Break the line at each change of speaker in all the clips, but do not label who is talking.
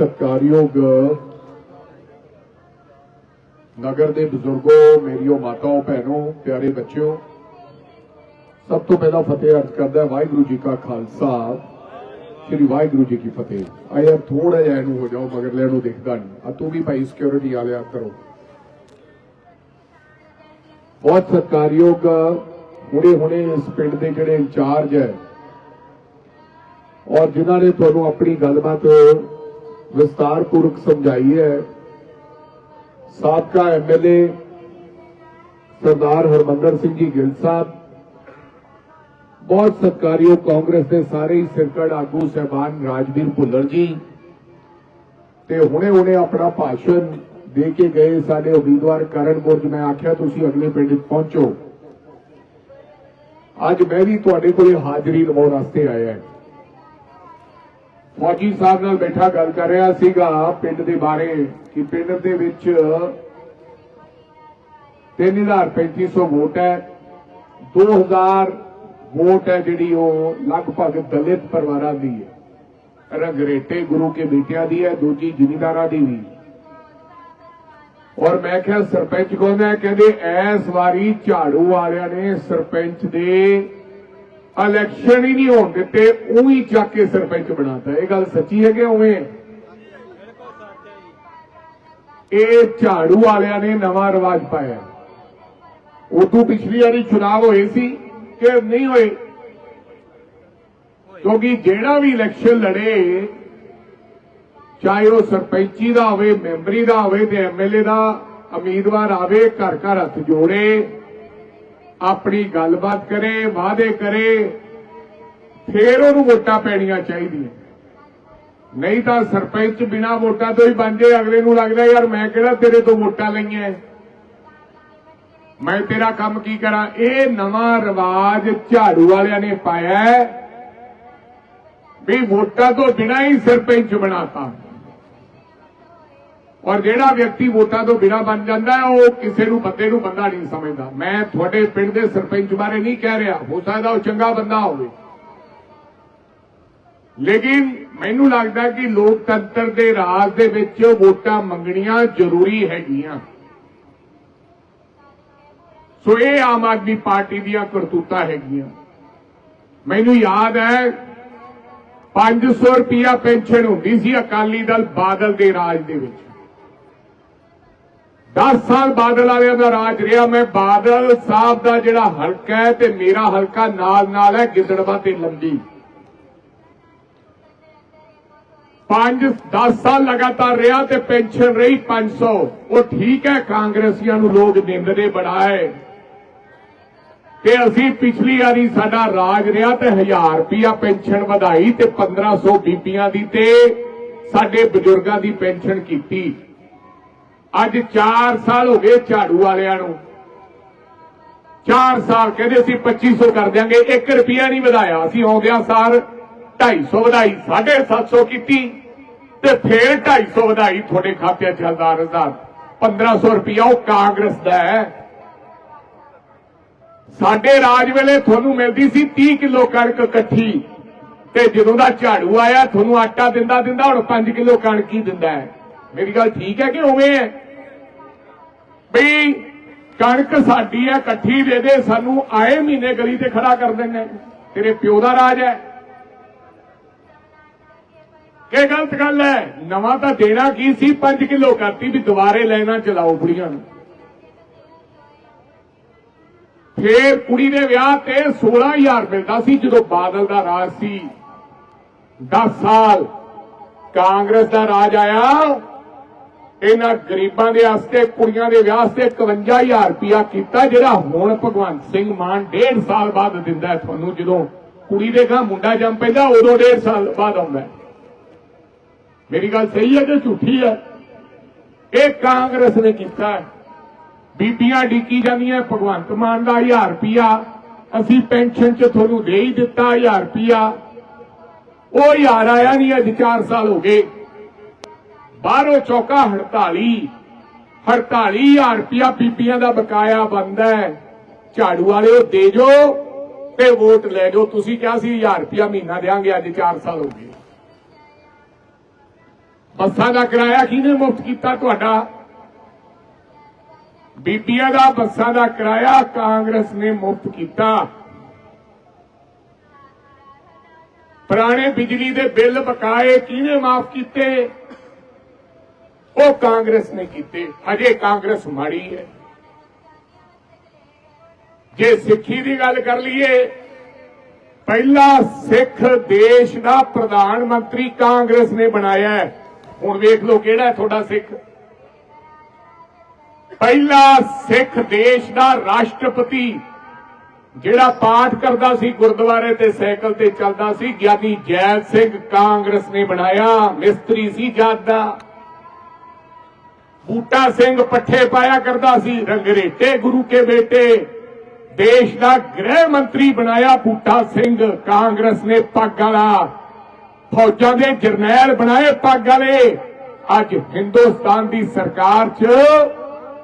ਸਤਿਕਾਰਯੋਗ ਨਗਰ ਦੇ ਬਜ਼ੁਰਗੋ, ਮੇਰੀਓ ਮਾਤਾਓ, ਭੈਣੋ, ਪਿਆਰੇ ਬੱਚਿਓ, ਸਭ ਤੋਂ ਪਹਿਲਾਂ ਫਤਿਹ ਅਰਜ਼ ਕਰਦਾ ਵਾਹਿਗੁਰੂ ਜੀ ਕਾ ਖਾਲਸਾ, ਸ੍ਰੀ ਵਾਹਿਗੁਰੂ ਜੀ ਕੀ ਫਤਿਹ। ਆ ਯਾਰ ਥੋੜਾ ਜਿਹਾ ਇਹਨੂੰ ਹੋ ਜਾਓ, ਮਗਰ ਲੈ ਨੂੰ ਦੇਖਦਾ ਨਹੀਂ ਆ ਤੂੰ ਵੀ ਭਾਈ ਸਿਕਿਉਰਿਟੀ ਆ ਲਿਆ ਕਰੋ। ਬਹੁਤ ਸਤਿਕਾਰਯੋਗ ਹੁਣੇ ਹੁਣੇ ਇਸ ਪਿੰਡ ਦੇ ਜਿਹੜੇ ਇੰਚਾਰਜ ਹੈ, ਔਰ ਜਿਨ੍ਹਾਂ ਨੇ ਤੁਹਾਨੂੰ ਆਪਣੀ ਗੱਲਬਾਤ ਵਿਸਤਾਰਪੂਰਵਕ ਸਮਝਾਈ ਹੈ। ਸਾਬਕਾ ਐਮਐਲਏ ਸਰਦਾਰ ਹਰਮੰਦਰ ਸਿੰਘ ਜੀ ਗਿੱਲ ਸਾਹਿਬ, ਬਹੁਤ ਸਤਿਕਾਰਯੋਗ ਕਾਂਗਰਸ ਦੇ ਸਾਰੇ ਹੀ ਸਿਰਕੜ ਆਗੂ ਸਹਿਬਾਨ ਰਾਜਵੀਰ ਭੁੱਲਰ ਜੀ, ਤੇ ਹੁਣੇ ਹੁਣੇ ਆਪਣਾ ਭਾਸ਼ਣ ਦੇ ਕੇ ਗਏ ਸਾਡੇ ਉਮੀਦਵਾਰ ਕਰਨ ਬੁਰਜ। ਮੈਂ ਆਖਿਆ, ਤੁਸੀਂ ਅਗਲੇ ਪਿੰਡ ਪਹੁੰਚੋ। ਅੱਜ ਮੈਂ ਵੀ ਤੁਹਾਡੇ ਕੋਲ ਹਾਜ਼ਰੀ ਲਵਾਉਣ ਵਾਸਤੇ ਆਇਆ ਹਾਂ। ਫੌਜੀ ਸਾਹਿਬ ਨਾਲ ਬੈਠਾ ਗੱਲ ਕਰ ਰਿਹਾ ਸੀਗਾ ਪਿੰਡ ਦੇ ਬਾਰੇ ਕਿ ਪਿੰਡ ਦੇ ਵਿੱਚ 3350 ਵੋਟ ਹੈ 2000 ਵੋਟ ਹੈ ਜਿਹੜੀ ਉਹ ਲਗਭਗ ਦਲਿਤ ਪਰਿਵਾਰਾਂ ਦੀ ਹੈ। ਰੰਗਰੇਟੇ ਗੁਰੂ ਕੇ ਬੇਟਿਆਂ ਦੀ ਹੈ, ਦੂਜੀ ਜ਼ਿਮੀਂਦਾਰਾਂ ਦੀ ਵੀ। ਔਰ ਮੈਂ ਕਿਹਾ, ਸਰਪੰਚ ਕੋਲ ਹੈ ਕਹਿੰਦੇ ਐਸ ਵਾਰੀ ਝਾੜੂ ਵਾਲਿਆਂ ਨੇ ਸਰਪੰਚ ਦੇ ਇਲੈਕਸ਼ਨ ਹੀ ਨਹੀਂ ਹੋਣ ਦਿੱਤੇ, ਉਹੀ ਚੱਕ ਕੇ ਸਰਪੰਚ ਬਣਾਤਾ। ਇਹ ਗੱਲ ਸੱਚੀ ਹੈ ਕਿ ਉਵੇਂ? ਇਹ ਝਾੜੂ ਵਾਲਿਆਂ ਨੇ ਨਵਾਂ ਰਿਵਾਜ ਪਾਇਆ। ਉਦੋਂ ਪਿਛਲੀ ਵਾਰੀ ਚੁਣਾਵ ਹੋਏ ਸੀ ਕਿ ਨਹੀਂ ਹੋਏ? ਕਿਉਂਕਿ ਜਿਹੜਾ ਵੀ ਇਲੈਕਸ਼ਨ ਲੜੇ, ਚਾਹੇ ਉਹ ਸਰਪੰਚੀ ਦਾ ਹੋਵੇ, ਮੈਂਬਰੀ ਦਾ ਹੋਵੇ ਤੇ ਐਮਐਲਏ ਦਾ ਉਮੀਦਵਾਰ ਆਵੇ, ਘਰ ਘਰ ਹੱਥ ਜੋੜੇ ਆਪਣੀ ਗੱਲਬਾਤ ਕਰੇ, ਵਾਅਦੇ ਕਰੇ, ਫੇਰ ਉਹਨੂੰ ਵੋਟਾਂ ਪੈਣੀਆਂ ਚਾਹੀਦੀਆਂ। ਨਹੀਂ ਤਾਂ ਸਰਪੰਚ ਬਿਨਾ ਵੋਟਾਂ ਤੋਂ ਹੀ ਬਣ ਜੇ, ਅਗਲੇ ਨੂੰ ਲੱਗਦਾ ਯਾਰ ਮੈਂ ਕਿਹੜਾ ਤੇਰੇ ਤੋਂ ਵੋਟਾਂ ਲਈਆਂ। ਮੈਂ ਤੇਰਾ ਕੰਮ ਕੀ ਕਰਾਂ? ਇਹ ਨਵਾਂ ਰਿਵਾਜ ਝਾੜੂ ਵਾਲਿਆਂ ਨੇ ਪਾਇਆ ਵੀ ਵੋਟਾਂ ਤੋਂ ਬਿਨਾ ਹੀ ਸਰਪੰਚ ਬਣਾਤਾ। ਔਰ ਜਿਹੜਾ ਵਿਅਕਤੀ ਵੋਟਾਂ ਤੋਂ ਬਿਨਾ ਬਣ ਜਾਂਦਾ ਹੈ, ਉਹ ਕਿਸੇ ਨੂੰ ਬੰਦੇ ਨੂੰ ਬੰਦਾ ਨਹੀਂ ਸਮਝਦਾ। ਮੈਂ ਤੁਹਾਡੇ ਪਿੰਡ ਦੇ ਸਰਪੰਚ ਬਾਰੇ ਨਹੀਂ ਕਹਿ ਰਿਹਾ। ਹੋ ਸਕਦਾ ਉਹ ਚੰਗਾ ਬੰਦਾ ਹੋਵੇ। ਲੇਕਿਨ ਮੈਨੂੰ ਲੱਗਦਾ ਕਿ ਲੋਕਤੰਤਰ ਦੇ ਰਾਜ ਦੇ ਵਿੱਚ ਵੋਟਾਂ ਮੰਗਣੀਆਂ ਜ਼ਰੂਰੀ ਹੈਗੀਆਂ। ਸੋ ਇਹ ਆਮ ਆਦਮੀ ਪਾਰਟੀ ਦੀਆਂ ਕਰਤੂਤਾਂ ਹੈਗੀਆਂ। ਮੈਨੂੰ ਯਾਦ ਹੈ 500 ਰੁਪਿਆ ਪੈਨਸ਼ਨ ਹੁੰਦੀ ਸੀ ਅਕਾਲੀ ਦਲ ਬਾਦਲ ਦੇ ਰਾਜ ਦੇ ਵਿੱਚ। 10 ਸਾਲ ਬਾਦਲ ਵਾਲਿਆਂ ਦਾ ਰਾਜ ਰਿਹਾ, ਮੈਂ ਬਾਦਲ ਸਾਹਿਬ ਦਾ ਜਿਹੜਾ ਹਲਕਾ ਹੈ ਤੇ ਮੇਰਾ ਹਲਕਾ ਨਾਲ ਨਾਲ ਹੈ, ਗਿੱਦੜਵਾ ਤੇ ਲੰਬੀ। 5 10 ਸਾਲ ਲਗਾਤਾਰ ਰਿਹਾ ਤੇ ਪੈਨਸ਼ਨ ਰਹੀ 500 ਉਹ ਠੀਕ ਹੈ, ਕਾਂਗਰਸੀਆਂ ਨੂੰ ਲੋਕ ਨਿੰਦਦੇ ਬੜਾ ਹੈ ਕਿ ਅਸੀਂ ਪਿਛਲੀ ਵਾਰੀ ਸਾਡਾ ਰਾਜ ਰਿਹਾ ਤੇ 1000 ਰੁਪਿਆ ਪੈਨਸ਼ਨ ਵਧਾਈ ਤੇ 1500 ਬੀਬੀਆਂ ਦੀ ਤੇ ਸਾਡੇ ਬਜ਼ੁਰਗਾਂ ਦੀ ਪੈਨਸ਼ਨ ਕੀਤੀ। ਅੱਜ 4 ਸਾਲ ਹੋ ਗਏ ਝਾੜੂ ਵਾਲਿਆਂ ਨੂੰ। 4 ਸਾਲ ਕਹਿੰਦੇ ਅਸੀਂ 2500 ਕਰ ਦਿਆਂਗੇ 1 ਰੁਪਿਆ ਨਹੀਂ ਵਧਾਇਆ। ਅਸੀਂ ਆਉਂਦਿਆਂ ਸਾਰ 250 ਵਧਾਈ 750 ਕੀਤੀ ਤੇ ਫੇਰ 250 ਵਧਾਈ ਤੁਹਾਡੇ ਖਾਤੇ 'ਚ ਹਜ਼ਾਰ ਹਜ਼ਾਰ। 1500 ਰੁਪਿਆ ਉਹ ਕਾਂਗਰਸ ਦਾ ਹੈ। ਸਾਡੇ ਰਾਜ ਵੇਲੇ ਤੁਹਾਨੂੰ ਮਿਲਦੀ ਸੀ 30 ਕਿਲੋ ਕਣਕ ਇਕੱਠੀ ਤੇ ਜਦੋਂ ਦਾ ਝਾੜੂ ਆਇਆ, ਤੁਹਾਨੂੰ ਆਟਾ ਦਿੰਦਾ ਦਿੰਦਾ ਹੁਣ 5 ਕਿਲੋ ਕਣਕ ਹੀ ਦਿੰਦਾ ਹੈ। ਮੇਰੀ ਗੱਲ ਠੀਕ ਹੈ ਕਿ ਉਵੇਂ ਹੈ? ਵੀ ਕਣਕ ਸਾਡੀ ਹੈ, ਇਕੱਠੀ ਦੇ ਦੇ, ਸਾਨੂੰ ਆਏ ਮਹੀਨੇ ਗਲੀ ਤੇ ਖੜਾ ਕਰ ਦਿੰਦੇ ਤੇਰੇ ਪਿਓ ਦਾ ਰਾਜ ਹੈ। ਇਹ ਗਲਤ ਗੱਲ ਹੈ। ਨਵਾਂ ਤਾਂ ਦੇਣਾ ਕੀ ਸੀ? 5 ਕਿਲੋ ਕਰਤੀ ਵੀ ਦੁਬਾਰੇ ਲੈਣਾ ਚਲਾਓ ਕੁੜੀਆਂ ਨੂੰ। ਫੇਰ ਕੁੜੀ ਦੇ ਵਿਆਹ ਤੇ 16000 ਮਿਲਦਾ ਸੀ, ਜਦੋਂ ਬਾਦਲ ਦਾ ਰਾਜ ਸੀ। 10 ਸਾਲ ਕਾਂਗਰਸ ਦਾ ਰਾਜ ਆਇਆ। ਇਹਨਾਂ ਗਰੀਬਾਂ ਦੇ ਵਾਸਤੇ ਕੁੜੀਆਂ ਦੇ ਵਿਆਹ ਵਾਸਤੇ 51000 ਰੁਪਇਆ ਕੀਤਾ, ਜਿਹੜਾ ਹੁਣ ਭਗਵੰਤ ਸਿੰਘ ਮਾਨ ਡੇਢ ਸਾਲ ਬਾਅਦ ਦਿੰਦਾ ਤੁਹਾਨੂੰ। ਜਦੋਂ ਕੁੜੀ ਦੇ ਘਰ ਮੁੰਡਾ ਜੰਮ ਪੈਂਦਾ, ਉਦੋਂ ਡੇਢ ਸਾਲ ਬਾਅਦ ਆਉਂਦਾ ਮੇਰੀ ਗੱਲ ਸਹੀ ਹੈ ਕਿ ਝੂਠੀ ਹੈ? ਇਹ ਕਾਂਗਰਸ ਨੇ ਕੀਤਾ ਬੀਬੀਆਂ ਡੀਕੀ ਜਾਂਦੀਆਂ ਭਗਵੰਤ ਮਾਨ ਦਾ 1000 ਰੁਪਿਆ ਅਸੀਂ ਪੈਨਸ਼ਨ ਚ ਤੁਹਾਨੂੰ ਦੇ ਹੀ ਦਿੱਤਾ 1000 ਰੁਪਿਆ ਉਹ ਹਜ਼ਾਰ ਆਇਆ ਨਹੀਂ, ਅੱਜ 4 ਸਾਲ ਹੋ ਗਏ। ਬਾਹਰੋਂ ਚੌਕਾ 48 48000 ਰੁਪਿਆ ਬੀਬੀਆਂ ਦਾ ਬਕਾਇਆ ਬੰਦਾ ਹੈ। ਝਾੜੂ ਵਾਲਿਓ ਦੇ ਜੋ, ਤੇ ਵੋਟ ਲੈ ਜਾਓ ਤੁਸੀਂ ਕਿਹਾ ਸੀ 1000 ਰੁਪਿਆ ਮਹੀਨਾ ਦੇਾਂਗੇ ਅੱਜ 4 ਸਾਲ ਹੋ ਗਏ। ਬੱਸਾਂ ਦਾ ਕਿਰਾਇਆ ਕਿਹਨੇ ਮੁਫਤ ਕੀਤਾ ਤੁਹਾਡਾ? ਬੀਬੀਆਂ ਦਾ ਬੱਸਾਂ ਦਾ ਕਿਰਾਇਆ ਕਾਂਗਰਸ ਨੇ ਮੁਫਤ ਕੀਤਾ। ਪੁਰਾਣੇ ਬਿਜਲੀ ਦੇ ਬਿੱਲ ਬਕਾਏ ਕਿਹਨੇ ਮਾਫ ਕੀਤੇ? ਉਹ ਕਾਂਗਰਸ ਨੇ ਕੀਤੇ ਅਜੇ ਕਾਂਗਰਸ ਮਾੜੀ ਹੈ। ਜੇ ਸਿੱਖੀ ਦੀ ਗੱਲ ਕਰ ਲਈਏ, ਪਹਿਲਾ ਸਿੱਖ ਦੇਸ਼ ਦਾ ਪ੍ਰਧਾਨ ਮੰਤਰੀ ਕਾਂਗਰਸ ਨੇ ਬਣਾਇਆ ਹੁਣ ਵੇਖ ਲਓ ਕਿਹੜਾ ਤੁਹਾਡਾ ਸਿੱਖ। ਪਹਿਲਾ ਸਿੱਖ ਦੇਸ਼ ਦਾ ਰਾਸ਼ਟਰਪਤੀ, ਜਿਹੜਾ ਪਾਠ ਕਰਦਾ ਸੀ ਗੁਰਦੁਆਰੇ ਤੇ ਸਾਈਕਲ ਤੇ ਚੱਲਦਾ ਸੀ, ਗਿਆਨੀ ਜੈਲ ਸਿੰਘ ਕਾਂਗਰਸ ਨੇ ਬਣਾਇਆ। ਮਿਸਤਰੀ ਸੀ ਜਾਤ ਦਾ। ਬੂਟਾ ਸਿੰਘ ਪੱਠੇ ਪਾਇਆ ਕਰਦਾ ਸੀ ਰੰਗਰੇਟੇ ਗੁਰੂ ਕੇ ਬੇਟੇ। ਦੇਸ਼ ਦਾ ਗ੍ਰਹਿ ਮੰਤਰੀ ਬਣਾਇਆ ਬੂਟਾ ਸਿੰਘ, ਕਾਂਗਰਸ ਨੇ ਪੱਗ ਵਾਲਾ। ਫੌਜਾਂ ਦੇ ਜਰਨੈਲ ਬਣਾਏ ਪੱਗ ਵਾਲੇ। ਅੱਜ ਹਿੰਦੁਸਤਾਨ ਦੀ ਸਰਕਾਰ 'ਚ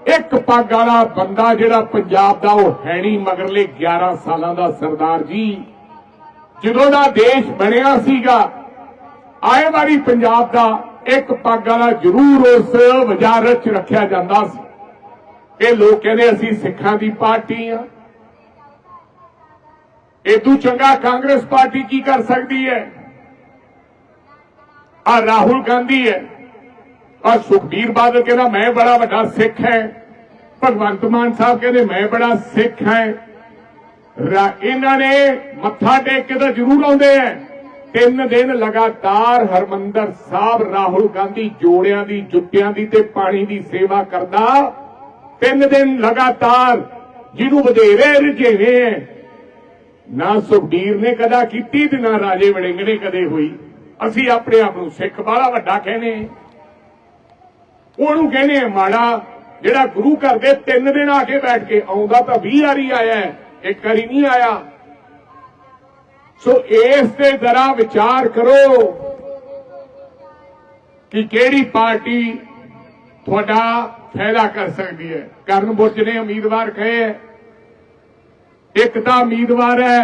ਇੱਕ ਪੱਗ ਵਾਲਾ ਬੰਦਾ ਜਿਹੜਾ ਪੰਜਾਬ ਦਾ ਉਹ ਹੈ ਨਹੀਂ, ਮਗਰਲੇ 11 ਸਾਲਾਂ ਦਾ ਸਰਦਾਰ ਜੀ। ਜਦੋਂ ਦਾ ਦੇਸ਼ ਬਣਿਆ ਸੀਗਾ, ਆਏ ਵਾਰੀ ਪੰਜਾਬ ਦਾ ਇੱਕ ਪੱਗ ਵਾਲਾ ਜ਼ਰੂਰ ਉਸ ਵਜ਼ਾਰਤ 'ਚ ਰੱਖਿਆ ਜਾਂਦਾ ਸੀ। ਇਹ ਲੋਕ ਕਹਿੰਦੇ ਅਸੀਂ ਸਿੱਖਾਂ ਦੀ ਪਾਰਟੀ ਆ। ਇਦੋਂ ਚੰਗਾ ਕਾਂਗਰਸ ਪਾਰਟੀ ਕੀ ਕਰ ਸਕਦੀ ਹੈ? ਆ ਰਾਹੁਲ ਗਾਂਧੀ ਹੈ। ਆ ਸੁਖਬੀਰ ਬਾਦਲ ਕਹਿੰਦਾ, ਮੈਂ ਬੜਾ ਵੱਡਾ ਸਿੱਖ ਹੈ। ਭਗਵੰਤ ਮਾਨ ਸਾਹਿਬ ਕਹਿੰਦੇ, ਮੈਂ ਬੜਾ ਸਿੱਖ ਹੈ। ਇਹਨਾਂ ਨੇ ਮੱਥਾ ਟੇਕ ਕੇ ਤਾਂ ਜ਼ਰੂਰ ਆਉਂਦੇ ਐ ਤਿੰਨ ਦਿਨ ਲਗਾਤਾਰ ਹਰਮੰਦਰ ਸਾਹਿਬ ਰਾਹੁਲ ਗਾਂਧੀ ਜੋੜਿਆਂ ਦੀ ਜੁੱਤਿਆਂ ਦੀ ਤੇ ਪਾਣੀ ਦੀ ਸੇਵਾ ਕਰਦਾ ਤਿੰਨ ਦਿਨ ਲਗਾਤਾਰ ਜਿਹਨੂੰ ਵਧੇਰੇ ਰੁਝੇਵੇਂ ਨਾ ਸੁਖਬੀਰ ਨੇ ਕਦਾ ਕੀਤੀ ਤੇ ਨਾ ਰਾਜੇ ਵੜਿੰਗ ਨੇ ਕਦੇ ਹੋਈ। ਅਸੀਂ ਆਪਣੇ ਆਪ ਨੂੰ ਸਿੱਖ ਬਾਲਾ ਵੱਡਾ ਕਹਿੰਦੇ ਉਹਨੂੰ ਕਹਿੰਦੇ ਮਾੜਾ ਜਿਹੜਾ ਗੁਰੂ ਘਰ ਦੇ ਤਿੰਨ ਦਿਨ ਆ ਕੇ ਬੈਠ ਕੇ ਆਉਂਦਾ ਤਾਂ 20 ਵਾਰੀ ਆਇਆ ਹੈ, ਇੱਕ ਵਾਰੀ ਨਹੀਂ ਆਇਆ। ਸੋ ਇਸ ਤੇ ਜ਼ਰਾ ਵਿਚਾਰ ਕਰੋ ਕਿ ਕਿਹੜੀ ਪਾਰਟੀ ਤੁਹਾਡਾ ਫਾਇਦਾ ਕਰ ਸਕਦੀ ਹੈ। ਕਰਨ ਬੁਰਜ ਨੇ ਉਮੀਦਵਾਰ ਕਹੇ ਇੱਕ ਤਾਂ ਉਮੀਦਵਾਰ ਹੈ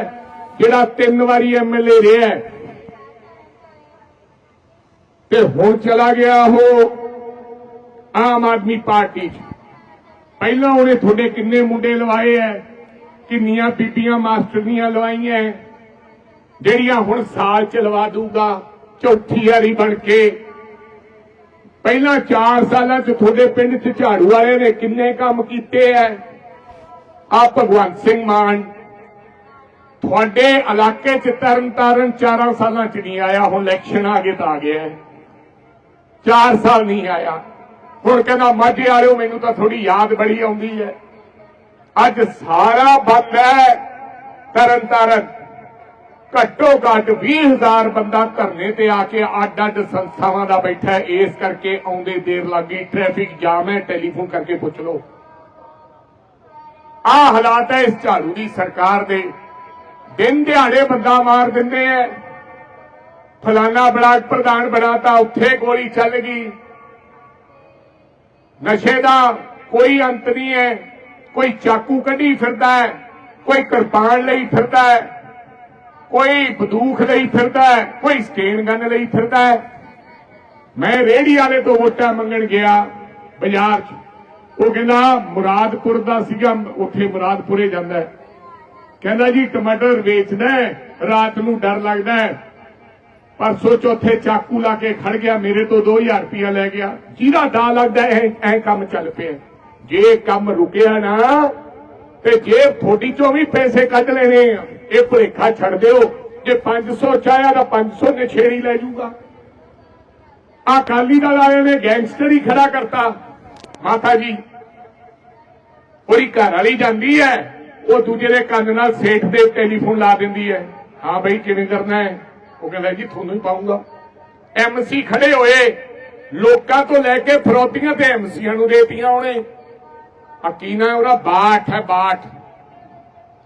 ਜਿਹੜਾ ਤਿੰਨ ਵਾਰੀ ਐਮਐਲਏ ਰਿਹਾ ਤੇ ਹੁਣ ਚਲਾ ਗਿਆ ਉਹ ਆਮ ਆਦਮੀ ਪਾਰਟੀ 'ਚ। ਪਹਿਲਾਂ ਉਹਨੇ ਤੁਹਾਡੇ ਕਿੰਨੇ ਮੁੰਡੇ ਲਵਾਏ ਐ ਕਿੰਨੀਆਂ ਬੀਬੀਆਂ ਮਾਸਟਰਨੀਆਂ ਲਵਾਈਆਂ ਜਿਹੜੀਆਂ ਹੁਣ ਸਾਲ ਚ ਲਵਾ ਦੂਗਾ ਚੌਥੀ ਵਾਰੀ ਬਣ ਕੇ। ਪਹਿਲਾਂ 4 ਸਾਲਾਂ ਚ ਤੁਹਾਡੇ ਪਿੰਡ ਚ ਝਾੜੂ ਵਾਲੇ ਨੇ ਕਿੰਨੇ ਕੰਮ ਕੀਤੇ ਐ? ਆ ਭਗਵੰਤ ਸਿੰਘ ਮਾਨ, ਤੁਹਾਡੇ ਇਲਾਕੇ ਚ ਤਰਨਤਾਰਨ 4 ਸਾਲਾਂ ਚ ਨਹੀਂ ਆਇਆ, ਹੁਣ ਇਲੈਕਸ਼ਨ ਆ ਗਏ ਤਾਂ ਆ ਗਿਆ 4 ਸਾਲ ਨਹੀਂ ਆਇਆ। ਹੁਣ ਕਹਿੰਦਾ, ਮਾਝੇ ਵਾਲਿਓ, ਮੈਨੂੰ ਤਾਂ ਥੋੜੀ ਯਾਦ ਬੜੀ ਆਉਂਦੀ ਹੈ ਅੱਜ ਸਾਰਾ ਬੰਦ ਹੈ ਤਰਨ ਤਾਰਨ ਘੱਟੋ ਘੱਟ 20000 ਬੰਦਾ ਧਰਨੇ ਤੇ ਆ ਕੇ ਅੱਡ ਅੱਡ ਸੰਸਥਾਵਾਂ ਦਾ ਬੈਠਾ ਇਸ ਕਰਕੇ ਆਉਂਦੇ ਦੇਰ ਲੱਗੀ ਟ੍ਰੈਫਿਕ ਜਾਮ ਹੈ। ਟੈਲੀਫੋਨ ਕਰਕੇ ਪੁੱਛ ਲਓ। ਆ ਹਾਲਾਤ ਹੈ ਇਸ ਝਾੜੂ ਦੀ ਸਰਕਾਰ ਦੇ। ਦਿਨ ਦਿਹਾੜੇ ਬੰਦਾ ਮਾਰ ਦਿੰਦੇ ਐ ਫਲਾਨਾ ਬਲਾਕ ਪ੍ਰਧਾਨ ਬਣਾਤਾ ਉੱਥੇ ਗੋਲੀ ਚੱਲ ਗਈ। ਨਸ਼ੇ ਦਾ ਕੋਈ ਅੰਤ ਨਹੀਂ ਹੈ। ਕੋਈ ਚਾਕੂ ਕੱਢੀ ਫਿਰਦਾ ਹੈ। ਕੋਈ ਕਿਰਪਾਨ ਲਈ ਫਿਰਦਾ ਹੈ। ਕੋਈ ਬੰਦੂਕ ਲਈ ਫਿਰਦਾ ਹੈ, ਕੋਈ ਸਟੇਨ ਗਨ ਲਈ ਫਿਰਦਾ ਹੈ। ਮੈਂ ਰੇੜੀ ਵਾਲੇ ਤੋਂ ਵੋਟਾਂ ਮੰਗਣ ਗਿਆ ਬਾਜ਼ਾਰ 'ਚ। ਉਹ ਕਹਿੰਦਾ, ਮੁਰਾਦਪੁਰ ਦਾ ਸੀਗਾ, ਉੱਥੇ ਮੁਰਾਦਪੁਰੇ ਜਾਂਦਾ ਕਹਿੰਦਾ ਜੀ, ਟਮਾਟਰ ਵੇਚਦਾ ਰਾਤ ਨੂੰ ਡਰ ਲੱਗਦਾ ਹੈ। ਪਰਸੋਂ ਚੌਥੇ ਚਾਕੂ ਲਾ ਕੇ ਖੜ ਗਿਆ, ਮੇਰੇ ਤੋਂ 2000 ਰੁਪਇਆ ਲੈ ਗਿਆ। ਜਿਹਦਾ ਦਾ ਲੱਗਦਾ, ਇਹ ਐ ਕੰਮ ਚੱਲ ਪਿਆ ਜੇ ਕੰਮ ਰੁਕਿਆ ਨਾ ਤੇ ਜੇ ਥੋੜੀ ਚੋਂ ਵੀ ਪੈਸੇ ਕੱਢ ਲੈਣੇ ਆ, ਇਹ ਭੁਲੇਖਾ ਛੱਡ ਦਿਓ। ਜੇ 500 ਚਾਹਿਆ ਤਾਂ 500 ਨਛੇੜੀ ਲੈ ਜਾਊਗਾ। ਆ ਦਲ ਵਾਲੇ ਨੇ ਗੈਂਗਸਟਰ ਹੀ ਖੜਾ ਕਰਤਾ। ਮਾਤਾ ਜੀ, ਉਹਦੀ ਘਰ ਵਾਲੀ ਜਾਂਦੀ ਹੈ, ਉਹ ਦੂਜੇ ਦੇ ਕੰਨ ਨਾਲ ਸੇਠ ਦੇ ਟੈਲੀਫੋਨ ਲਾ ਦਿੰਦੀ ਹੈ। ਹਾਂ ਬਈ, ਕਿਵੇਂ ਕਰਨਾ ਹੈ? ਉਹ ਕਹਿੰਦਾ ਜੀ, ਤੁਹਾਨੂੰ ਹੀ ਪਾਉਂਗਾ। ਐਮਸੀ ਖੜੇ ਹੋਏ, ਲੋਕਾਂ ਤੋਂ ਲੈ ਕੇ ਫਰੋਤੀਆਂ ਤੇ ਐਮਸੀਆਂ ਨੂੰ ਦੇਤੀਆਂ ਉਹਨੇ। ਆ ਕੀ ਨਾ ਉਹਦਾ ਬਾਠ ਹੈ, ਬਾਠ।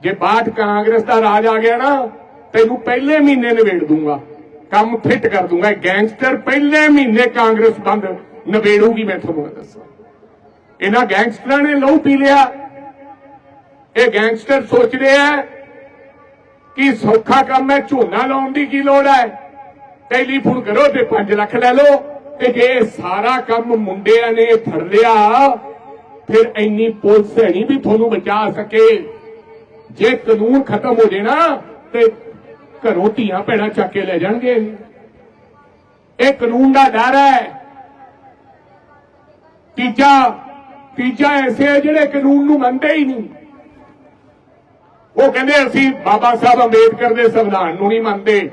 ਜੇ ਬਾਠ ਕਾਂਗਰਸ ਦਾ ਰਾਜ ਆ ਗਿਆ ਨਾ, ਤੈਨੂੰ ਪਹਿਲੇ ਮਹੀਨੇ ਨਿਬੇੜ ਦੂੰਗਾ। ਕੰਮ ਫਿੱਟ ਕਰ ਦੂੰਗਾ। ਗੈਂਗਸਟਰ ਪਹਿਲੇ ਮਹੀਨੇ ਕਾਂਗਰਸ ਬੰਦ ਨਿਬੇੜੂਗੀ, ਮੈਂ ਤੁਹਾਨੂੰ ਦੱਸਾਂ। ਇਹਨਾਂ ਗੈਂਗਸਟਰਾਂ ਨੇ ਲਹੂ ਪੀ ਲਿਆ। ਇਹ ਗੈਂਗਸਟਰ ਸੋਚ ਰਿਹਾ ਕਿ ਸੌਖਾ ਕੰਮ ਹੈ, ਝੋਨਾ ਲਾਉਣ ਦੀ ਕੀ ਲੋੜ ਹੈ। ਟੈਲੀਫੋਨ ਕਰੋ ਤੇ 5 ਲੱਖ ਲੈ ਲਓ। ਤੇ ਜੇ ਸਾਰਾ ਕੰਮ ਮੁੰਡਿਆਂ ਨੇ ਫੜ ਲਿਆ ਫਿਰ ਇੰਨੀ ਪੁਲਿਸ ਹੈ ਨਹੀਂ ਵੀ ਤੁਹਾਨੂੰ ਬਚਾ ਸਕੇ। ਜੇ ਕਾਨੂੰਨ ਖਤਮ ਹੋ ਜਾਣਾ ਤੇ ਘਰੋਂ ਧੀਆਂ ਭੈਣਾਂ ਚੱਕ ਕੇ ਲੈ ਜਾਣਗੇ। ਇਹ ਕਾਨੂੰਨ ਦਾ ਡਰ ਹੈ। ਤੀਜਾ ਤੀਜਾ ਐਸੇ ਆ ਜਿਹੜੇ ਕਾਨੂੰਨ ਨੂੰ ਮੰਨਦੇ ਹੀ ਨਹੀਂ। ਉਹ ਕਹਿੰਦੇ ਅਸੀਂ ਬਾਬਾ ਸਾਹਿਬ ਅੰਬੇਦਕਰ ਦੇ ਸੰਵਿਧਾਨ ਨੂੰ ਨਹੀਂ ਮੰਨਦੇ।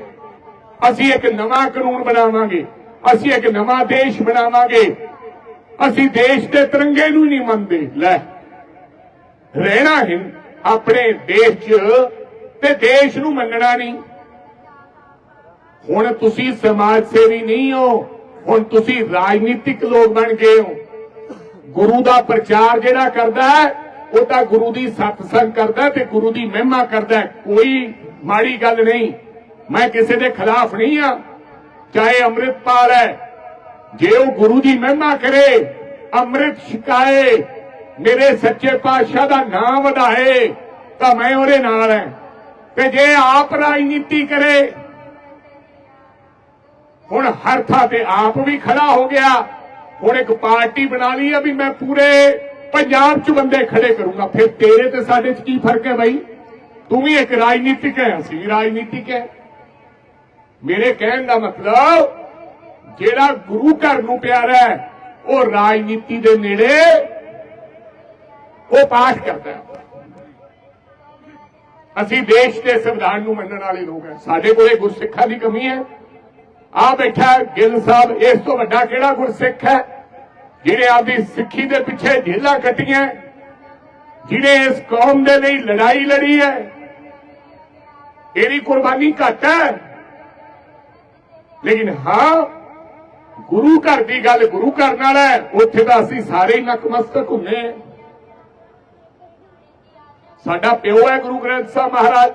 ਅਸੀਂ ਇੱਕ ਨਵਾਂ ਕਾਨੂੰਨ ਬਣਾਵਾਂਗੇ। ਅਸੀਂ ਇੱਕ ਨਵਾਂ ਦੇਸ਼ ਬਣਾਵਾਂਗੇ। ਅਸੀਂ ਦੇਸ਼ ਦੇ ਤਿਰੰਗੇ ਨੂੰ ਨਹੀਂ ਮੰਨਦੇ। ਲੈ, ਰਹਿਣਾ ਹੈ ਆਪਣੇ ਦੇਸ਼ 'ਚ ਤੇ ਦੇਸ਼ ਨੂੰ ਮੰਨਣਾ ਨਹੀਂ। ਹੁਣ ਤੁਸੀਂ ਸਮਾਜ ਸੇਵੀ ਨਹੀਂ ਹੋ, ਹੁਣ ਤੁਸੀਂ ਰਾਜਨੀਤਿਕ ਲੋਕ ਬਣ ਗਏ ਹੋ। ਗੁਰੂ ਦਾ ਪ੍ਰਚਾਰ ਜਿਹੜਾ ਕਰਦਾ ਹੈ, ਉਹ ਤਾਂ ਗੁਰੂ ਦੀ ਸਤਸੰਗ ਕਰਦਾ ਤੇ ਗੁਰੂ ਦੀ ਮਹਿਮਾ ਕਰਦਾ ਕੋਈ ਮਾੜੀ ਗੱਲ ਨਹੀਂ। ਮੈਂ ਕਿਸੇ ਦੇ ਖਿਲਾਫ ਨਹੀਂ ਆ ਚਾਹੇ ਅੰਮ੍ਰਿਤਪਾਲ ਹੈ ਜੇ ਉਹ ਗੁਰੂ ਦੀ ਮਹਿਮਾ ਕਰੇ, ਅੰਮ੍ਰਿਤ ਛਕਾਏ, ਮੇਰੇ ਸੱਚੇ ਪਾਤਸ਼ਾਹ ਦਾ ਨਾਮ ਵਧਾਏ, ਤਾਂ ਮੈਂ ਉਹਦੇ ਨਾਲ ਹਾਂ। ਤੇ ਜੇ ਆਪ ਰਾਜਨੀਤੀ ਕਰੇ, ਹੁਣ ਹਰ ਥਾਂ ਤੇ ਆਪ ਵੀ ਖੜਾ ਹੋ ਗਿਆ। ਹੁਣ ਇੱਕ ਪਾਰਟੀ ਬਣਾ ਲਈ ਆ ਵੀ ਮੈਂ ਪੂਰੇ ਪੰਜਾਬ 'ਚ ਬੰਦੇ ਖੜੇ ਕਰੂੰਗਾ। ਫਿਰ ਤੇਰੇ ਤੇ ਸਾਡੇ 'ਚ ਕੀ ਫ਼ਰਕ ਹੈ ਬਾਈ? ਤੂੰ ਵੀ ਇੱਕ ਰਾਜਨੀਤਿਕ ਹੈ, ਅਸੀਂ ਵੀ ਰਾਜਨੀਤਿਕ ਹੈ। ਮੇਰੇ ਕਹਿਣ ਦਾ ਮਤਲਬ ਜਿਹੜਾ ਗੁਰੂ ਘਰ ਨੂੰ ਪਿਆਰਾ ਹੈ, ਉਹ ਰਾਜਨੀਤੀ ਦੇ ਨੇੜੇ ਉਹ ਪਾਠ ਕਰਦਾ ਹੈ। ਅਸੀਂ ਦੇਸ਼ ਦੇ ਸੰਵਿਧਾਨ ਨੂੰ ਮੰਨਣ ਵਾਲੇ ਲੋਕ ਹਾਂ। ਸਾਡੇ ਕੋਲੇ ਗੁਰਸਿੱਖਾਂ ਦੀ ਕਮੀ ਹੈ। ਆ ਬੈਠਾ ਗਿੱਲ ਸਾਹਿਬ, ਇਸ ਤੋਂ ਵੱਡਾ ਕਿਹੜਾ ਗੁਰਸਿੱਖ ਹੈ? ਜਿਹਨੇ ਆਪਦੀ ਸਿੱਖੀ ਦੇ ਪਿੱਛੇ ਜੇਲਾਂ ਕੱਟੀਆਂ ਜਿਹਨੇ ਇਸ ਕੌਮ ਦੇ ਲਈ ਲੜਾਈ ਲੜੀ ਹੈ। ਇਹਦੀ ਕੁਰਬਾਨੀ ਘੱਟ ਹੈ। ਲੇਕਿਨ ਹਾਂ ਗੁਰੂ ਘਰ ਦੀ ਗੱਲ ਗੁਰੂ ਘਰ ਨਾਲ ਹੈ, ਉੱਥੇ ਤਾਂ ਅਸੀਂ ਸਾਰੇ ਨਕਮਸਤਕ ਹੁੰਨੇ ਹਾਂ। ਸਾਡਾ ਪਿਓ ਹੈ ਗੁਰੂ ਗ੍ਰੰਥ ਸਾਹਿਬ ਮਹਾਰਾਜ,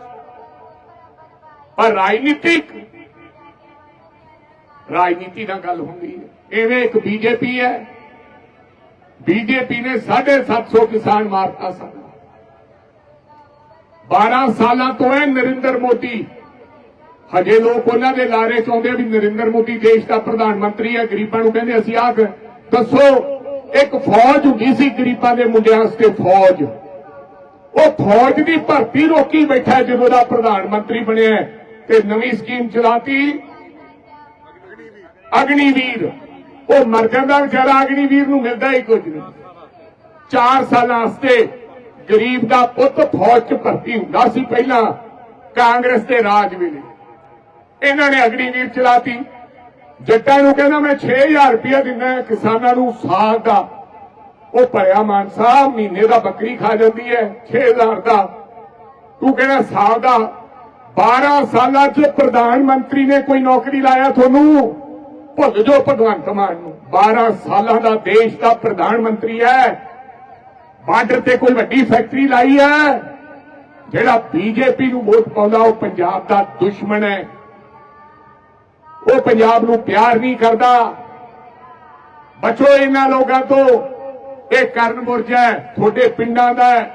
ਪਰ ਰਾਜਨੀਤਿਕ ਰਾਜਨੀਤੀ ਨਾਲ ਗੱਲ ਹੁੰਦੀ ਹੈ। ਐਵੇਂ ਇੱਕ ਬੀਜੇਪੀ ਹੈ, ਬੀਜੇਪੀ ਨੇ 750 ਕਿਸਾਨ ਮਾਰਤਾ ਸਾਡਾ। 12 ਸਾਲਾਂ ਤੋਂ ਹੈ ਨਰਿੰਦਰ ਮੋਦੀ। ਹਜੇ ਲੋਕ ਉਹਨਾਂ ਦੇ ਲਾਰੇ ਚ ਵੀ ਨਰਿੰਦਰ ਮੋਦੀ ਦੇਸ਼ ਦਾ ਪ੍ਰਧਾਨ ਮੰਤਰੀ ਹੈ। ਗਰੀਬਾਂ ਨੂੰ ਕਹਿੰਦੇ ਅਸੀਂ ਆਖ ਦੱਸੋ, ਇੱਕ ਫੌਜ ਹੁੰਦੀ ਸੀ ਗਰੀਬਾਂ ਦੇ ਮੁੰਡਿਆਂ ਵਾਸਤੇ ਫੌਜ। ਉਹ ਫੌਜ ਦੀ ਭਰਤੀ ਰੋਕੀ ਬੈਠਾ ਜਦੋਂ ਦਾ ਪ੍ਰਧਾਨ ਮੰਤਰੀ ਬਣਿਆ ਤੇ ਨਵੀਂ ਸਕੀਮ ਚਲਾਤੀ। ਅਗਨੀਵੀਰ। ਉਹ ਮਰ ਜਾਂਦਾ ਵਿਚਾਰਾ ਅਗਨੀਵੀਰ ਨੂੰ ਮਿਲਦਾ ਹੀ ਕੁਝ ਨਹੀਂ। 4 ਸਾਲਾਂ ਵਾਸਤੇ ਗਰੀਬ ਦਾ ਪੁੱਤ ਫੌਜ 'ਚ ਭਰਤੀ ਹੁੰਦਾ ਸੀ ਪਹਿਲਾਂ ਕਾਂਗਰਸ ਦੇ ਰਾਜ ਵੇਲੇ। ਇਹਨਾਂ ਨੇ ਅਗਨੀਵੀਰ ਚਲਾਤੀ। ਜੱਟਾਂ ਨੂੰ ਕਹਿੰਦਾ, ਮੈਂ 6000 ਰੁਪਇਆ ਦਿੰਦਾ ਕਿਸਾਨਾਂ ਨੂੰ ਸਾਲ ਦਾ। ਉਹ ਭਰਿਆ ਮਾਨ ਸਾਹਿਬ, ਮਹੀਨੇ ਦਾ ਬੱਕਰੀ ਖਾ ਜਾਂਦੀ ਹੈ 6000 ਦਾ। ਤੂੰ ਕਹਿੰਦਾ ਸਾਲ ਦਾ। 12 ਸਾਲਾਂ 'ਚ ਪ੍ਰਧਾਨ ਮੰਤਰੀ ਨੇ ਕੋਈ ਨੌਕਰੀ ਲਾਇਆ ਤੁਹਾਨੂੰ? ਭੁੱਲ ਜੋ ਭਗਵੰਤ ਮਾਨ ਨੂੰ। 12 ਸਾਲਾਂ ਦਾ ਦੇਸ਼ ਦਾ ਪ੍ਰਧਾਨ ਮੰਤਰੀ ਹੈ। ਬਾਰਡਰ ਤੇ ਕੋਈ ਵੱਡੀ ਫੈਕਟਰੀ ਲਾਈ ਹੈ। ਜਿਹੜਾ ਬੀਜੇਪੀ ਨੂੰ ਵੋਟ ਪਾਉਂਦਾ, ਉਹ ਪੰਜਾਬ ਦਾ ਦੁਸ਼ਮਣ ਹੈ। ਉਹ ਪੰਜਾਬ ਨੂੰ ਪਿਆਰ ਨਹੀਂ ਕਰਦਾ। ਬਚੋ ਇਹਨਾਂ ਲੋਕਾਂ ਤੋਂ। ਇਹ ਕਰਨ ਮੁਰਜਾ ਹੈ, ਤੁਹਾਡੇ ਪਿੰਡਾਂ ਦਾ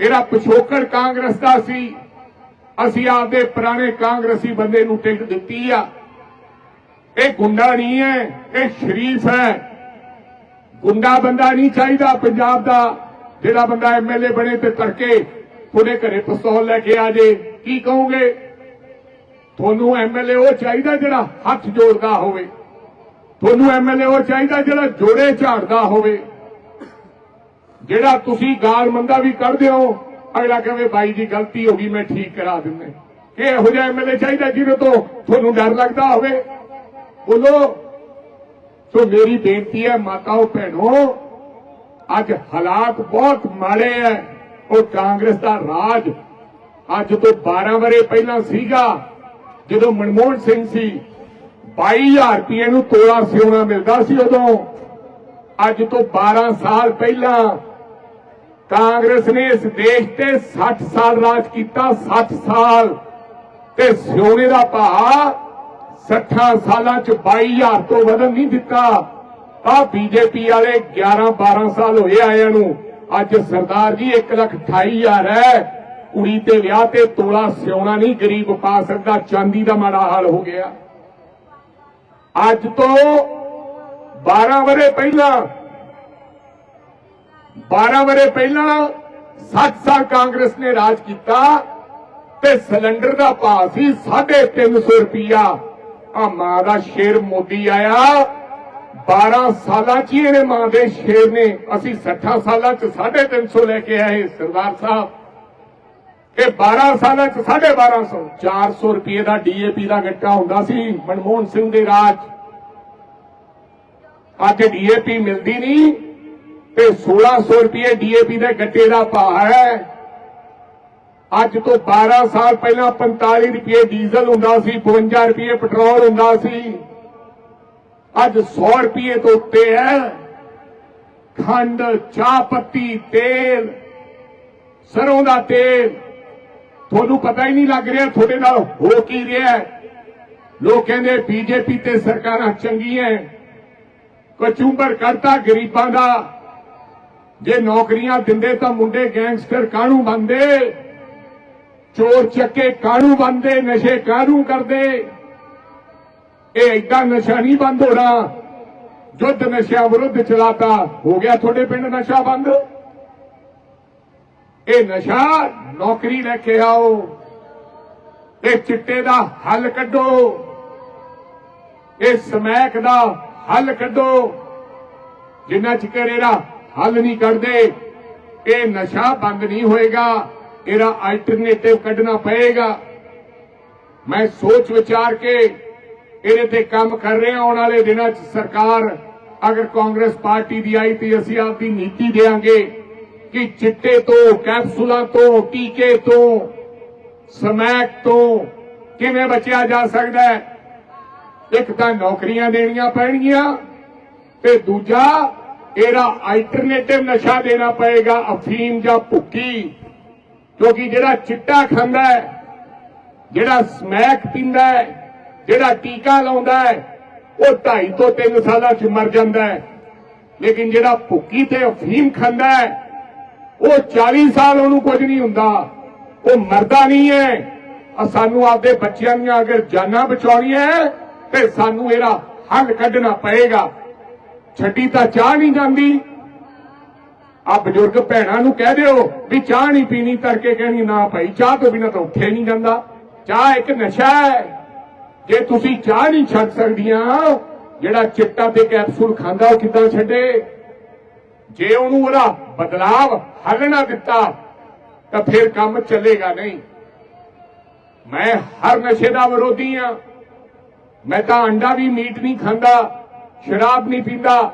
ਇਹਦਾ ਪਿਛੋਕੜ ਕਾਂਗਰਸ ਦਾ ਸੀ। ਅਸੀਂ ਆਪਦੇ ਪੁਰਾਣੇ ਕਾਂਗਰਸੀ ਬੰਦੇ ਨੂੰ ਟਿਕਟ ਦਿੱਤੀ ਆ। ਇਹ ਗੁੰਡਾ ਨਹੀਂ ਹੈ, ਇਹ ਸ਼ਰੀਫ ਹੈ। ਗੁੰਡਾ ਬੰਦਾ ਨਹੀਂ ਚਾਹੀਦਾ ਪੰਜਾਬ ਦਾ। ਜਿਹੜਾ ਬੰਦਾ ਐਮਐਲਏ ਬਣੇ ਤੇ ਤੜਕੇ ਤੁਹਾਡੇ ਘਰੇ ਪਿਸਤੌਲ ਲੈ ਕੇ ਆ ਜੇ, ਕੀ ਕਹੋਗੇ? ਤੁਹਾਨੂੰ ਐਮਐਲਏ ਉਹ ਚਾਹੀਦਾ ਜਿਹੜਾ ਹੱਥ ਜੋੜਦਾ ਹੋਵੇ। ਤੁਹਾਨੂੰ ਐਮਐਲਏ ਉਹ ਚਾਹੀਦਾ ਜਿਹੜਾ ਜੋੜੇ ਝਾੜਦਾ ਹੋਵੇ। ਜਿਹੜਾ ਤੁਸੀਂ ਗਾਲ ਮੰਦਾ ਵੀ ਕੱਢਦੇ ਹੋ, ਅਗਲਾ ਕਹੇ ਬਾਈ ਦੀ ਗਲਤੀ ਹੋ ਗਈ, ਮੈਂ ਠੀਕ ਕਰਾ ਦਿੰਦਾ। ਕਿ ਇਹੋ ਜਿਹਾ ਐਮਐਲਏ ਚਾਹੀਦਾ ਜਿਹਦੇ ਤੋਂ ਤੁਹਾਨੂੰ ਡਰ ਲੱਗਦਾ ਹੋਵੇ। ਬੋਲੋ, ਸੋ ਮੇਰੀ ਬੇਨਤੀ ਹੈ, ਮਾਤਾਓ, ਭੈਣੋ, ਅੱਜ ਹਾਲਾਤ ਬਹੁਤ ਮਾੜੇ ਹੈ। ਉਹ ਕਾਂਗਰਸ ਦਾ ਰਾਜ ਅੱਜ ਤੋਂ 12 ਵਰੇ ਪਹਿਲਾਂ ਸੀਗਾ। ਜਦੋਂ ਮਨਮੋਹਨ ਸਿੰਘ ਸੀ 22000 ਰੁਪਏ ਨੂੰ ਤੋਲਾ ਸਿਉਣਾ ਮਿਲਦਾ ਸੀ ਉਦੋਂ। ਅੱਜ ਤੋਂ 12 ਸਾਲ ਪਹਿਲਾਂ ਕਾਂਗਰਸ ਨੇ ਇਸ ਦੇਸ਼ ਤੇ 60 ਸਾਲ ਰਾਜ ਕੀਤਾ 60 ਸਾਲ ਤੇ ਸਿਉਣੇ ਦਾ ਭਾਅ 60 ਸਾਲਾਂ ਚ 22000 ਤੋਂ ਵਧਣ ਨਹੀਂ ਦਿੱਤਾ। ਆ ਬੀਜੇਪੀ ਵਾਲੇ 11 12 ਸਾਲ ਹੋਏ ਆਇਆਂ ਨੂੰ, ਅੱਜ ਸਰਦਾਰ ਜੀ 1 ਲੱਖ 28000 ਹੈ। ਕੁੜੀ ਤੇ ਵਿਆਹ ਤੇ ਤੋਲਾ ਸਿਉਣਾ ਨਹੀਂ, ਗਰੀਬ ਪਾ ਸਕਦਾ, ਚਾਂਦੀ ਦਾ ਮਾੜਾ ਹਾਲ ਹੋ ਗਿਆ। ਅੱਜ ਤੋਂ 12 ਵਰੇ ਪਹਿਲਾਂ 12 ਵਰੇ ਪਹਿਲਾਂ 7 ਸਾਲ ਕਾਂਗਰਸ ਨੇ ਰਾਜ ਕੀਤਾ ਤੇ ਸਿਲੰਡਰ ਦਾ ਭਾਅ ਸੀ 350 ਰੁਪਿਆ ਆ ਮਾਂ ਦਾ ਸ਼ੇਰ ਮੋਦੀ ਆਇਆ। 12 ਸਾਲਾਂ ਚ ਹੀ ਇਹਨੇ ਮਾਂ ਦੇ ਸ਼ੇਰ ਨੇ। ਅਸੀਂ 60 ਸਾਲਾਂ ਚ 350 ਲੈ ਕੇ ਆਏ ਸਰਦਾਰ ਸਾਹਿਬ। ਇਹ 12 ਸਾਲਾਂ ਚ 1250 400 ਰੁਪਏ ਦਾ ਡੀਏਪੀ ਦਾ ਗੱਟਾ ਹੁੰਦਾ ਸੀ ਮਨਮੋਹਨ ਸਿੰਘ ਦੇ ਰਾਜ। ਅੱਜ ਡੀਏਪੀ ਮਿਲਦੀ ਨਹੀਂ ਤੇ 1600 ਰੁਪਏ ਡੀਏਪੀ ਦੇ ਗੱਟੇ ਦਾ ਭਾਅ ਹੈ। ਅੱਜ ਤੋਂ 12 ਸਾਲ ਪਹਿਲਾਂ 45 ਰੁਪਏ ਡੀਜ਼ਲ ਹੁੰਦਾ ਸੀ 52 ਰੁਪਏ ਪੈਟਰੋਲ ਹੁੰਦਾ ਸੀ। ਅੱਜ 100 ਰੁਪਏ ਤੋਂ ਉੱਤੇ ਹੈ। ਖੰਡ, ਚਾਹ ਪੱਤੀ, ਤੇਲ, ਸਰੋਂ ਦਾ ਤੇਲ। ਤੁਹਾਨੂੰ ਪਤਾ ਹੀ ਨਹੀਂ ਲੱਗ ਰਿਹਾ ਤੁਹਾਡੇ ਨਾਲ ਹੋ ਕੀ ਰਿਹਾ ਲੋਕ ਕਹਿੰਦੇ ਬੀਜੇਪੀ ਤੇ ਸਰਕਾਰਾਂ ਚੰਗੀਆਂ ਕਚੂੰਬਰ ਕਰਤਾ ਗਰੀਬਾਂ ਦਾ। ਜੇ ਨੌਕਰੀਆਂ ਦਿੰਦੇ ਤਾਂ ਮੁੰਡੇ ਗੈਂਗਸਟਰ ਕਾਹਨੂੰ ਬੰਦੇ ਚੋਰ ਚੱਕੇ ਕਾਹਨੂੰ ਬੰਦੇ ਨਸ਼ੇ ਕਾਹਨੂੰ ਕਰਦੇ? ਇਹ ਏਦਾਂ ਨਸ਼ਾ ਨਹੀਂ ਬੰਦ ਹੋਣਾ। ਜੁੱਧ ਨਸ਼ਿਆਂ ਵਿਰੁੱਧ ਚਲਾਤਾ। ਹੋ ਗਿਆ ਤੁਹਾਡੇ ਪਿੰਡ ਨਸ਼ਾ ਬੰਦ? ਇਹ ਨਸ਼ਾ ਨੌਕਰੀ ਲੈ ਕੇ ਆਓ ਇਹ ਚਿੱਟੇ ਦਾ ਹੱਲ ਕੱਢੋ। ਇਹ ਸਮੈਕ ਦਾ ਹੱਲ ਕੱਢੋ। ਜਿੰਨਾ ਚਿਕਰ ਇਹਦਾ ਹੱਲ ਨਹੀਂ ਕੱਢਦੇ, ਇਹ ਨਸ਼ਾ ਬੰਦ ਨਹੀਂ ਹੋਏਗਾ, ਇਹਦਾ ਅਲਟਰਨੇਟਿਵ ਕੱਢਣਾ ਪਏਗਾ। ਮੈਂ ਸੋਚ ਵਿਚਾਰ ਕੇ ਇਹਦੇ ਤੇ ਕੰਮ ਕਰ ਰਹੇ, ਆਉਣ ਵਾਲੇ ਦਿਨਾਂ 'ਚ ਸਰਕਾਰ ਅਗਰ ਕਾਂਗਰਸ ਪਾਰਟੀ ਦੀ ਆਈ ਤੇ ਅਸੀਂ ਆਪਦੀ ਨੀਤੀ ਦੇਾਂਗੇ ਕਿ ਚਿੱਟੇ ਤੋਂ, ਕੈਪਸੂਲਾਂ ਤੋਂ, ਟੀਕੇ ਤੋਂ, ਸਮੈਕ ਤੋਂ ਕਿਵੇਂ ਬਚਿਆ ਜਾ ਸਕਦਾ ਹੈ? ਇੱਕ ਤਾਂ ਨੌਕਰੀਆਂ ਦੇਣੀਆਂ ਪੈਣਗੀਆਂ ਤੇ ਦੂਜਾ ਇਹਦਾ ਆਲਟਰਨੇਟਿਵ ਨਸ਼ਾ ਦੇਣਾ ਪਏਗਾ, ਅਫੀਮ ਜਾਂ ਭੁੱਕੀ। ਕਿਉਂਕਿ ਜਿਹੜਾ ਚਿੱਟਾ ਖਾਂਦਾ ਹੈ, ਜਿਹੜਾ ਸਮੈਕ ਪੀਂਦਾ ਹੈ, ਜਿਹੜਾ ਟੀਕਾ ਲਾਉਂਦਾ ਹੈ, ਉਹ 2.5 ਤੋਂ 3 ਸਾਲਾਂ 'ਚ ਮਰ ਜਾਂਦਾ ਹੈ। ਲੇਕਿਨ ਜਿਹੜਾ ਭੁੱਕੀ ਤੇ ਅਫੀਮ ਖਾਂਦਾ ਹੈ ਉਹ 40 ਸਾਲ ਉਹਨੂੰ ਕੁਝ ਨਹੀਂ ਹੁੰਦਾ। ਉਹ ਮਰਦਾ ਨਹੀਂ ਹੈ। ਆ ਸਾਨੂੰ ਆਪਦੇ ਬੱਚਿਆਂ ਦੀਆਂ ਅਗਰ ਜਾਨਾਂ ਬਚਾਉਣੀਆਂ ਤੇ ਸਾਨੂੰ ਇਹਦਾ ਹੱਲ ਕੱਢਣਾ ਪਏਗਾ। ਛੱਡੀ ਤਾਂ ਚਾਹ ਨਹੀਂ ਜਾਂਦੀ। ਆ ਬਜ਼ੁਰਗ ਭੈਣਾਂ ਨੂੰ ਕਹਿ ਦਿਓ ਵੀ ਚਾਹ ਨਹੀਂ ਪੀਣੀ, ਤੜਕੇ ਕਹਿਣੀ, ਨਾ ਭਾਈ, ਚਾਹ ਤੋਂ ਬਿਨਾਂ ਤਾਂ ਉੱਠਿਆ ਨਹੀਂ ਜਾਂਦਾ। ਚਾਹ ਇੱਕ ਨਸ਼ਾ ਹੈ। ਜੇ ਤੁਸੀਂ ਚਾਹ ਨਹੀਂ ਛੱਡ ਸਕਦੀਆਂ, ਜਿਹੜਾ ਚਿੱਟਾ ਤੇ ਕੈਪਸੂਲ ਖਾਂਦਾ ਉਹ ਕਿੱਦਾਂ ਛੱਡੇ? ਜੇ ਉਹਨੂੰ ਉਹਦਾ ਬਦਲਾਵ ਹੱਲ ਨਾ ਦਿੱਤਾ, ਤਾਂ ਫਿਰ ਕੰਮ ਚੱਲੇਗਾ ਨਹੀਂ। ਮੈਂ ਹਰ ਨਸ਼ੇ ਦਾ ਵਿਰੋਧੀ ਆ ਮੈਂ ਤਾਂ ਅੰਡਾ ਵੀ, ਮੀਟ ਨਹੀਂ ਖਾਂਦਾ, ਸ਼ਰਾਬ ਨਹੀਂ ਪੀਂਦਾ।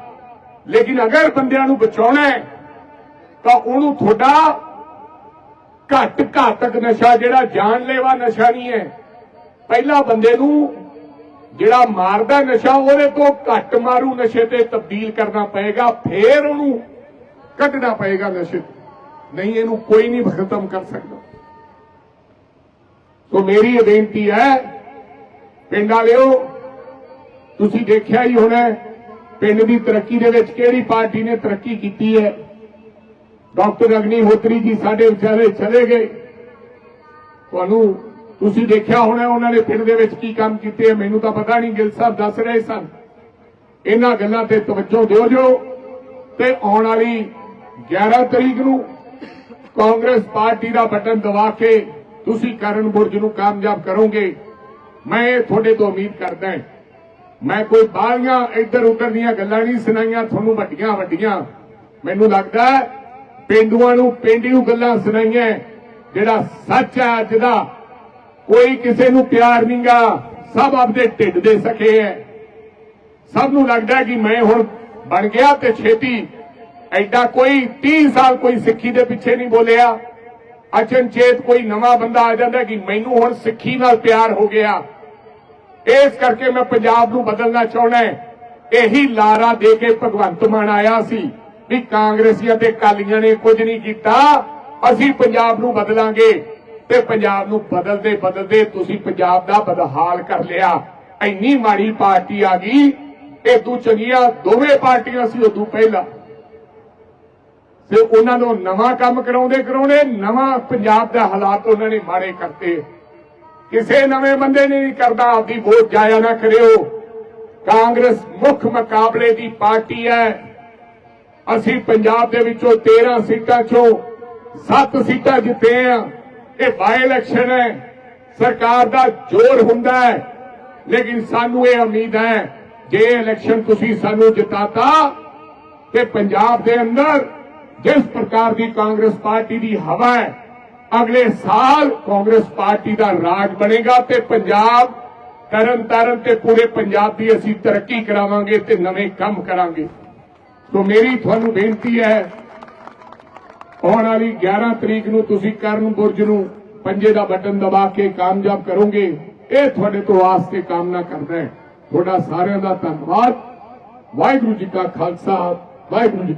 ਲੇਕਿਨ ਅਗਰ ਬੰਦਿਆਂ ਨੂੰ ਬਚਾਉਣਾ ਹੈ, ਤਾਂ ਉਹਨੂੰ ਤੁਹਾਡਾ ਘੱਟ ਘਾਤਕ ਨਸ਼ਾ, ਜਿਹੜਾ ਜਾਨਲੇਵਾ ਨਸ਼ਾ ਨਹੀਂ ਹੈ, ਪਹਿਲਾਂ ਬੰਦੇ ਨੂੰ ਜਿਹੜਾ ਮਾਰਦਾ ਨਸ਼ਾ ਉਹਦੇ ਤੋਂ ਘੱਟ ਮਾਰੂ ਨਸ਼ੇ ਤੇ ਤਬਦੀਲ ਕਰਨਾ ਪਏਗਾ, ਫੇਰ ਉਹਨੂੰ ਕੱਢਣਾ ਪਏਗਾ ਨਸ਼ੇ ਤੋਂ। ਨਹੀਂ, ਇਹਨੂੰ ਕੋਈ ਨਹੀਂ ਖਤਮ ਕਰ ਸਕਦਾ। ਸੋ ਮੇਰੀ ਇਹ ਬੇਨਤੀ ਹੈ, ਪਿੰਡ ਵਾਲਿਓ, ਤੁਸੀਂ ਦੇਖਿਆ ਹੀ ਹੋਣਾ ਪਿੰਡ ਦੀ ਤਰੱਕੀ ਦੇ ਵਿੱਚ ਕਿਹੜੀ ਪਾਰਟੀ ਨੇ ਤਰੱਕੀ ਕੀਤੀ ਹੈ। ਡਾਕਟਰ ਅਗਨੀ ਹੋਤਰੀ ਜੀ ਸਾਡੇ ਵਿਚਾਰੇ ਚਲੇ ਗਏ। ਤੁਹਾਨੂੰ ਤੁਸੀਂ ਦੇਖਿਆ ਹੋਣਾ ਉਹਨਾਂ ਨੇ ਪਿੰਡ ਦੇ ਵਿੱਚ ਕੀ ਕੰਮ ਕੀਤੇ ਮੈਨੂੰ ਤਾਂ ਪਤਾ ਨਹੀਂ, ਗਿੱਲ ਸਾਹਿਬ ਦੱਸ ਰਹੇ ਸਨ। ਇਹਨਾਂ ਗੱਲਾਂ ਤੇ ਤਵੱਜੋ ਦਿਓ ਜੋ। ਤੇ ਆਉਣ ਵਾਲੀ 11 ਤਰੀਕ ਨੂੰ ਕਾਂਗਰਸ ਪਾਰਟੀ ਦਾ ਬਟਨ ਦਬਾ ਕੇ ਤੁਸੀਂ ਕਰਨ ਬੁਰਜ ਨੂੰ ਕਾਮਯਾਬ ਕਰੋਗੇ। ਮੈਂ ਇਹ ਤੁਹਾਡੇ ਤੋਂ ਉਮੀਦ ਕਰਦਾ ਹਾਂ। ਮੈਂ ਕੋਈ ਬਾਹਲੀਆਂ ਇੱਧਰ ਉੱਧਰ ਦੀਆਂ ਗੱਲਾਂ ਨਹੀਂ ਸੁਣਾਈਆਂ, ਤੁਹਾਨੂੰ ਵੱਡੀਆਂ ਵੱਡੀਆਂ। ਮੈਨੂੰ ਲੱਗਦਾ ਹੈ ਪਿੰਡੂਆਂ ਨੂੰ ਪਿੰਡੂ ਗੱਲਾਂ ਸੁਣਾਈਆਂ, ਜਿਹੜਾ ਸੱਚ ਹੈ ਅੱਜ ਦਾ। ਕੋਈ ਕਿਸੇ ਨੂੰ ਪਿਆਰ ਨਹੀਂਗਾ, ਸਭ ਆਪਦੇ ਢਿੱਡ ਦੇ ਸਕੇ ਹੈ ਸਭ ਨੂੰ ਲੱਗਦਾ ਕਿ ਮੈਂ ਹੁਣ ਬਣ ਗਿਆ ਤੇ ਛੇਤੀ ਐਡਾ ਕੋਈ 30 ਸਾਲ ਕੋਈ ਸਿੱਖੀ ਦੇ ਪਿੱਛੇ ਨਹੀਂ ਬੋਲਿਆ। ਅਚਨਚੇਤ ਕੋਈ ਨਵਾਂ ਬੰਦਾ ਆ ਜਾਂਦਾ ਕਿ ਮੈਨੂੰ ਹੁਣ ਸਿੱਖੀ ਨਾਲ ਪਿਆਰ ਹੋ ਗਿਆ। ਇਸ ਕਰਕੇ ਮੈਂ ਪੰਜਾਬ ਨੂੰ ਬਦਲਣਾ ਚਾਹੁੰਦਾ ਇਹੀ ਲਾਰਾ ਦੇ ਕੇ ਭਗਵੰਤ ਮਾਨ ਆਇਆ ਸੀ ਵੀ ਕਾਂਗਰਸੀਆਂ ਤੇ ਕਾਲੀਆਂ ਨੇ ਕੁਝ ਨਹੀਂ ਕੀਤਾ, ਅਸੀਂ ਪੰਜਾਬ ਨੂੰ ਬਦਲਾਂਗੇ। ਤੇ ਪੰਜਾਬ ਨੂੰ ਬਦਲਦੇ ਬਦਲਦੇ ਤੁਸੀਂ ਪੰਜਾਬ ਦਾ ਬਦਹਾਲ ਕਰ ਲਿਆ। ਇੰਨੀ ਮਾੜੀ ਪਾਰਟੀ ਆ ਗਈ, ਇਹ ਤੂੰ ਚੰਗੀਆਂ ਦੋਵੇਂ ਪਾਰਟੀਆਂ ਸੀ ਉਦੋਂ ਪਹਿਲਾਂ। ਤੇ ਉਹਨਾਂ ਨੂੰ ਨਵਾਂ ਕੰਮ ਕਰਾਉਂਦੇ ਕਰਾਉਣੇ ਨਵਾਂ ਪੰਜਾਬ ਦਾ ਹਾਲਾਤ ਉਹਨਾਂ ਨੇ ਮਾੜੇ ਕਰਤੇ। ਕਿਸੇ ਨਵੇਂ ਬੰਦੇ ਨੇ ਨਹੀਂ ਕਰਦਾ, ਆਪਦੀ ਵੋਟ ਜਾਇਆ ਨਾ ਕਰਿਓ। ਕਾਂਗਰਸ ਮੁੱਖ ਮੁਕਾਬਲੇ ਦੀ ਪਾਰਟੀ ਹੈ। ਅਸੀਂ ਪੰਜਾਬ ਦੇ ਵਿੱਚੋਂ 13 ਸੀਟਾਂ ਚੋਂ 7 ਸੀਟਾਂ ਜਿੱਤੇ ਆ। ਇਹ ਬਾਈ ਇਲੈਕਸ਼ਨ ਹੈ। ਸਰਕਾਰ ਦਾ ਜ਼ੋਰ ਹੁੰਦਾ ਹੈ। ਲੇਕਿਨ ਸਾਨੂੰ ਇਹ ਉਮੀਦ ਹੈ, ਜੇ ਇਲੈਕਸ਼ਨ ਤੁਸੀਂ ਸਾਨੂੰ ਜਿਤਾਤਾ, ਤੇ ਪੰਜਾਬ ਦੇ ਅੰਦਰ ਜਿਸ ਪ੍ਰਕਾਰ ਦੀ ਕਾਂਗਰਸ ਪਾਰਟੀ ਦੀ ਹਵਾ ਹੈ, ਅਗਲੇ ਸਾਲ ਕਾਂਗਰਸ ਪਾਰਟੀ ਦਾ ਰਾਜ ਬਣੇਗਾ ਤੇ ਪੰਜਾਬ ਤਰਨ ਤਾਰਨ ਤੇ ਪੂਰੇ ਪੰਜਾਬ ਦੀ ਅਸੀਂ ਤਰੱਕੀ ਕਰਾਵਾਂਗੇ ਤੇ ਨਵੇਂ ਕੰਮ ਕਰਾਂਗੇ। ਸੋ ਮੇਰੀ ਤੁਹਾਨੂੰ ਬੇਨਤੀ ਹੈ ਆਉਣ ਵਾਲੀ 11 ਤਰੀਕ ਨੂੰ ਤੁਸੀਂ ਕਰਨ ਬੁਰਜ ਨੂੰ ਪੰਜੇ ਦਾ ਬਟਨ ਦਬਾ ਕੇ ਕਾਮਯਾਬ ਕਰੋਗੇ, ਇਹ ਤੁਹਾਡੇ ਤੋਂ ਆਸ ਤੇ ਕਾਮਨਾ ਕਰਦਾ ਹੈ। ਤੁਹਾਡਾ ਸਾਰਿਆਂ ਦਾ ਧੰਨਵਾਦ। ਵਾਹਿਗੁਰੂ ਜੀ ਕਾ ਖਾਲਸਾ, ਵਾਹਿਗੁਰੂ ਜੀ